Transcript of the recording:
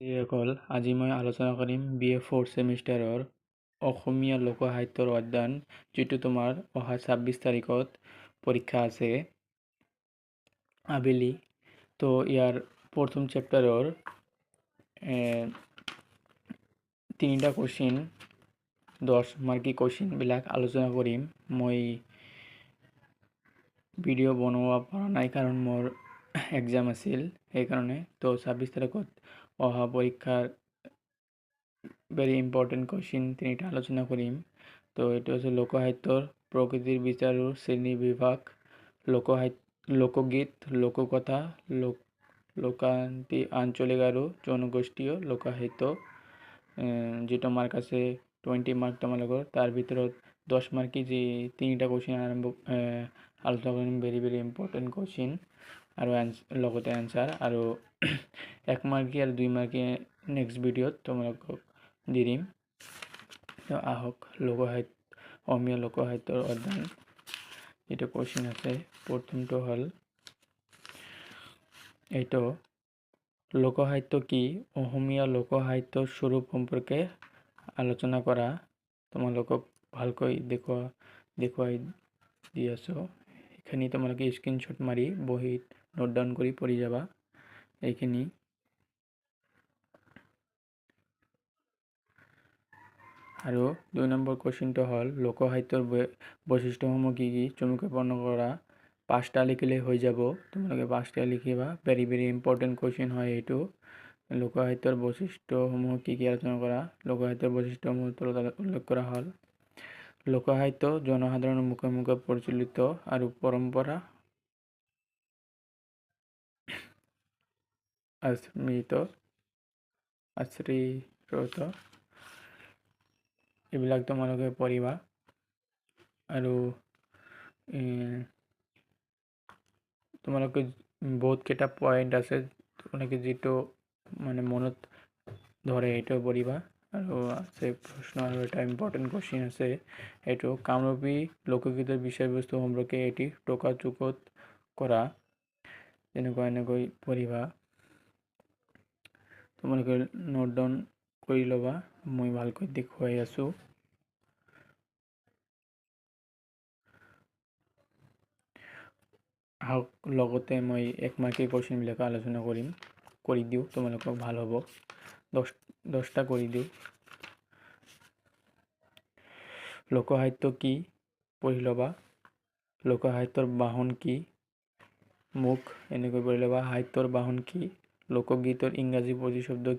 যিসকল আজি মই আলোচনা কৰিম বি এ ফ'ৰ্থ ছেমিষ্টাৰৰ অসমীয়া লোক সাহিত্যৰ অধ্যয়ন, যিটো তোমাৰ অহা ছাব্বিছ তাৰিখত পৰীক্ষা আছে। আবেলি। তো ইয়াৰ প্ৰথম চেপ্টাৰৰ তিনিটা কুৱেশ্যন দহ মাৰ্কী কুৱেশ্যনবিলাক আলোচনা কৰিম। মই ভিডিঅ' বনোৱা পৰা নাই কাৰণ মোৰ এক্সাম আছিল, সেইকাৰণে। তো ছাব্বিছ তাৰিখত অহা পৰীক্ষাৰ ভেৰি ইম্পৰ্টেণ্ট কুৱেশ্যন তিনিটা আলোচনা কৰিম। তো এইটো হৈছে লোকসাহিত্যৰ প্ৰকৃতিৰ বিচাৰ আৰু শ্ৰেণী বিভাগ লোকসাহিত্য লোকগীত, লোককথা, লোক, লোকান্তি, আঞ্চলিক আৰু জনগোষ্ঠীয় লোকসাহিত্য যিটো মাৰ্ক আছে টুৱেণ্টি মাৰ্ক তোমালোকৰ, তাৰ ভিতৰত দহ মাৰ্কী যি তিনিটা কুৱেশ্যন আৰম্ভ আলোচনা কৰিম ভেৰি ভেৰি ইম্পৰ্টেণ্ট কুৱেশ্যন আৰু লগতে এনচাৰ আৰু এক মাৰ্কী আৰু দুই মাৰ্কী নেক্সট ভিডিঅ'ত তোমালোকক দি দিম। আহক লোকসাহিত্য অসমীয়া লোকসাহিত্যৰ অধ্যয়ন। যিটো কুৱেশ্যন আছে, প্ৰথমটো হ'ল, এইটো, লোকসাহিত্য কি? অসমীয়া লোকসাহিত্যৰ স্বৰূপ সম্পৰ্কে আলোচনা কৰা। তোমালোকক ভালকৈ দেখুওৱা দেখুৱাই দি আছোঁ। এইখিনি তোমালোকে স্ক্ৰীনশ্বট মাৰি বহীত নোট ডাউন কৰি পঢ়ি যাবা। এইখিনি আৰু দুই নম্বৰ কুৱেশ্যনটো হ'ল লোকসাহিত্যৰ বৈশিষ্ট্যসমূহ কি কি? চমুকৈ বৰ্ণনা কৰা পাঁচটা লিখিলে হৈ যাব। তোমালোকে পাঁচটা লিখিবা। ভেৰি ভেৰি ইম্পৰ্টেণ্ট কুৱেশ্যন হয় এইটো। লোকসাহিত্যৰ বৈশিষ্ট্যসমূহ কি কি আলোচনা কৰা লোকসাহিত্যৰ বৈশিষ্ট্যসমূহ তলত উল্লেখ কৰা হ'ল। লোকসাহিত্য, জনসাধাৰণৰ মুখে মুখে প্ৰচলিত আৰু পৰম্পৰা আশ্ৰিত আশ্ৰিত। এইবিলাক তোমালোকে পঢ়িবা। আৰু তোমালোকে বহুতকেইটা পইণ্ট আছে, তোমালোকে যিটো মানে মনত ধৰে সেইটো পঢ়িবা। আৰু আছে প্ৰশ্ন আৰু এটা ইম্পৰ্টেণ্ট কুৱেশ্যন আছে। এইটো কামৰূপী লোকগীতৰ বিষয়বস্তু সম্পৰ্কে এটি টকা চুকত কৰা এনেকুৱা এনেকৈ পঢ়িবা। তোমালোকে নোট ডাউন কৰি ল'বা, মই ভালকৈ দেখুৱাই আছোঁ। আহক, লগতে মই এক মাৰ্কী কুৱেশ্যনবিলাক আলোচনা কৰিম, কৰি দিওঁ, তোমালোকক ভালো হ'ব। দহ দহটা কৰি দিওঁ। লোকসাহিত্য কি? পঢ়ি ল'বা। লোকসাহিত্যৰ বাহন কি? মুখ এনেকৈ পঢ়ি ল'বা। সাহিত্যৰ বাহন কি? লোকগীতৰ ইংৰাজী প্ৰতিশব্দ